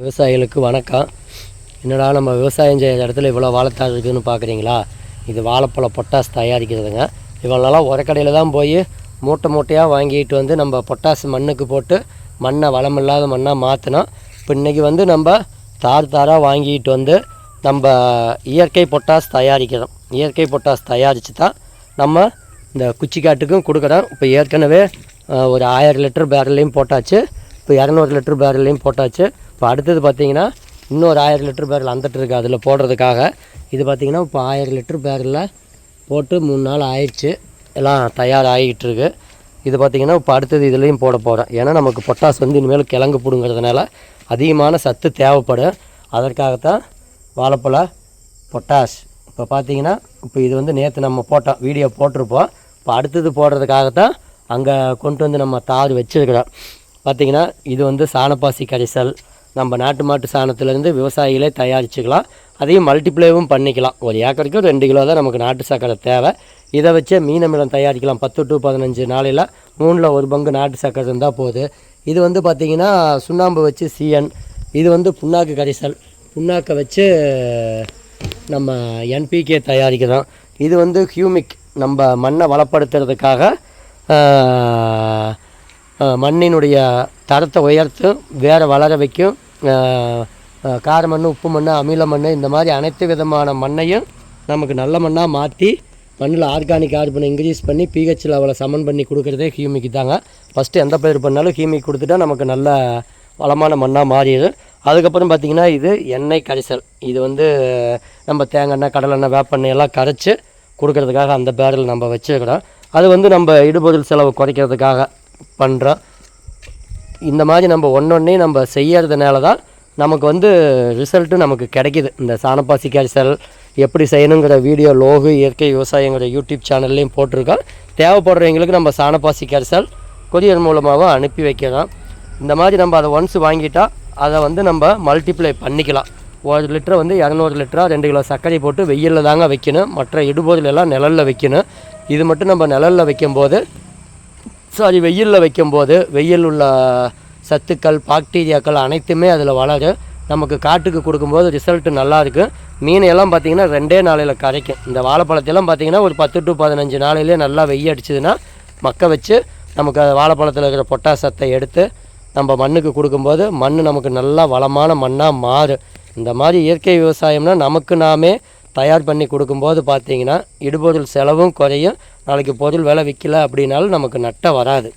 விவசாயிகளுக்கு வணக்கம். என்னடா நம்ம விவசாயம் செய்கிற இடத்துல இவ்வளோ வாழைத்தார் இருக்குதுன்னு பார்க்குறீங்களா இது வாழைப்பழ பொட்டாஸ் தயாரிக்கிறதுங்க. இவங்களெல்லாம் உரக்கடையில் தான் போய் மூட்டை மூட்டையாக வாங்கிட்டு வந்து நம்ம பொட்டாஸ் மண்ணுக்கு போட்டு மண்ணை வளம் இல்லாத மண்ணாக மாற்றினோம் இப்போ இன்றைக்கி வந்து நம்ம தார் தாராக வாங்கிட்டு வந்து நம்ம இயற்கை பொட்டாஸ் தயாரிக்கிறோம். இயற்கை பொட்டாஸ் தயாரித்து தான் நம்ம இந்த குச்சிக்காட்டுக்கும் கொடுக்குறோம். இப்போ ஏற்கனவே ஒரு ஆயிரம் லிட்டர் பேரல்லையும் போட்டாச்சு. இப்போ இரநூறு லிட்டர் பேரல்லையும் போட்டாச்சு. இப்போ அடுத்தது பார்த்தீங்கன்னா இன்னொரு ஆயிரம் லிட்டர் பேரல் அந்தட்டு இருக்குது அதில் போடுறதுக்காக. இது பார்த்திங்கன்னா இப்போ ஆயிரம் லிட்டர் பேரலில் போட்டு மூணு நாள் ஆயிடுச்சு. எல்லாம் தயார் ஆகிட்டு இது பார்த்திங்கன்னா இப்போ அடுத்தது இதுலேயும் போட போகிறேன் ஏன்னா நமக்கு பொட்டாஸ் வந்து இனிமேல் கிழங்கு பிடுங்கிறதுனால அதிகமான சத்து தேவைப்படும். அதற்காகத்தான் வாழைப்பழ பொட்டாஷ் இப்போ பார்த்தீங்கன்னா இப்போ இது வந்து நேற்று நம்ம போட்டோம் வீடியோ போட்டிருப்போம். இப்போ அடுத்தது போடுறதுக்காகத்தான் அங்கே கொண்டு வந்து நம்ம தார் வச்சுருக்கிறோம். பார்த்திங்கன்னா இது வந்து சாணப்பாசி கரைசல். நம்ம நாட்டு மாட்டு சாணத்துலேருந்து விவசாயிகளே தயாரிச்சுக்கலாம். அதையும் மல்டிப்ளேவும் பண்ணிக்கலாம். ஒரு ஏக்கருக்கு ரெண்டு கிலோ தான் நமக்கு நாட்டு சர்க்கரை தேவை. இதை வச்சே மீன் தயாரிக்கலாம். பத்து டு பதினஞ்சு நாளையில் மூணில் ஒரு பங்கு நாட்டு சர்க்கரை இருந்தால் போகுது இது வந்து பார்த்திங்கன்னா சுண்ணாம்பு வச்சு சிஎன் இது வந்து புண்ணாக்கு கரைசல். புண்ணாக்கை வச்சு நம்ம என்பிகே தயாரிக்கிறோம் இது வந்து ஹியூமிக். நம்ம மண்ணை வளப்படுத்துறதுக்காக மண்ணினுடைய தரத்தை உயர்த்தும் வேறு வளர வைக்கும் கார மண் உப்பு மண் அமில மண் இந்த மாதிரி அனைத்து விதமான மண்ணையும் நமக்கு நல்ல மண்ணாக மாற்றி மண்ணில் ஆர்கானிக் கார்பனை இன்க்ரீஸ் பண்ணி பிஹெச் லெவலை சமன் பண்ணி கொடுக்குறதே ஹியூமிக் தாங்க. ஃபஸ்ட்டு எந்த பயிர் பண்ணாலும் ஹியூமிக் கொடுத்துட்டா நமக்கு நல்ல வளமான மண்ணாக மாறிடும். அதுக்கப்புறம் பார்த்திங்கன்னா இது எண்ணெய் கரைசல். இது வந்து நம்ம தேங்காய் எண்ணெய் கடலெண்ணெய் வேப்பெண்ணெய் எல்லாம் கரைச்சி கொடுக்கறதுக்காக அந்த பேரல் நம்ம வச்சுருக்கிறோம். அது வந்து நம்ம இடுபொருள் செலவு குறைக்கிறதுக்காக பண்ணுறோம் இந்த மாதிரி நம்ம ஒன்றொன்னே நம்ம செய்யறதுனால தான் நமக்கு வந்து ரிசல்ட்டு நமக்கு கிடைக்கிது. இந்த சாணப்பாசி கரிசல் எப்படி செய்யணுங்கிற வீடியோ லோகு இயற்கை விவசாயங்கிற யூடியூப் சேனல்லையும் போட்டிருக்கோம் தேவைப்படுறவங்களுக்கு நம்ம சாணப்பாசி கரிசல் கொரியர் மூலமாகவும் அனுப்பி வைக்கலாம். இந்த மாதிரி நம்ம அதை ஒன்ஸ் வாங்கிட்டால் அதை வந்து நம்ம மல்டிப்ளை பண்ணிக்கலாம். ஒரு லிட்டரை வந்து இரநூறு லிட்டராக ரெண்டு கிலோ சர்க்கரை போட்டு வெயிலில் தாங்க வைக்கணும். மற்ற இடுபொருள் எல்லாம் நிழலில் வைக்கணும். இது மட்டும் நம்ம நிழலில் வைக்கும்போது ஸோ அது வெயிலில் வைக்கும்போது வெயில் உள்ள சத்துக்கள் பாக்டீரியாக்கள் அனைத்துமே அதில் வளரும். நமக்கு காட்டுக்கு கொடுக்கும்போது ரிசல்ட் நல்லா இருக்கும் மீனையெல்லாம் பார்த்திங்கன்னா பார்த்தீங்கன்னா ரெண்டே நாளையில் கரைக்கும். இந்த வாழைப்பழத்தையெல்லாம் பார்த்திங்கன்னா ஒரு பத்து டு பதினஞ்சு நாளையிலே நல்லா வெய்ய அடிச்சதுன்னா மக்க வச்சு நமக்கு அது வாழைப்பழத்தில் இருக்கிற பொட்டாசத்தை எடுத்து நம்ம மண்ணுக்கு கொடுக்கும்போது மண் நமக்கு நல்லா வளமான மண்ணாக மாறும். இந்த மாதிரி இயற்கை விவசாயம்னா நமக்கு நாமே தயார் பண்ணி கொடுக்கும்போது பார்த்தீங்கன்னா இடுபொருள் செலவும் குறையும். நாளைக்கு பொருள் விலை விற்கல அப்படின்னாலும் நமக்கு நட்டம் வராது.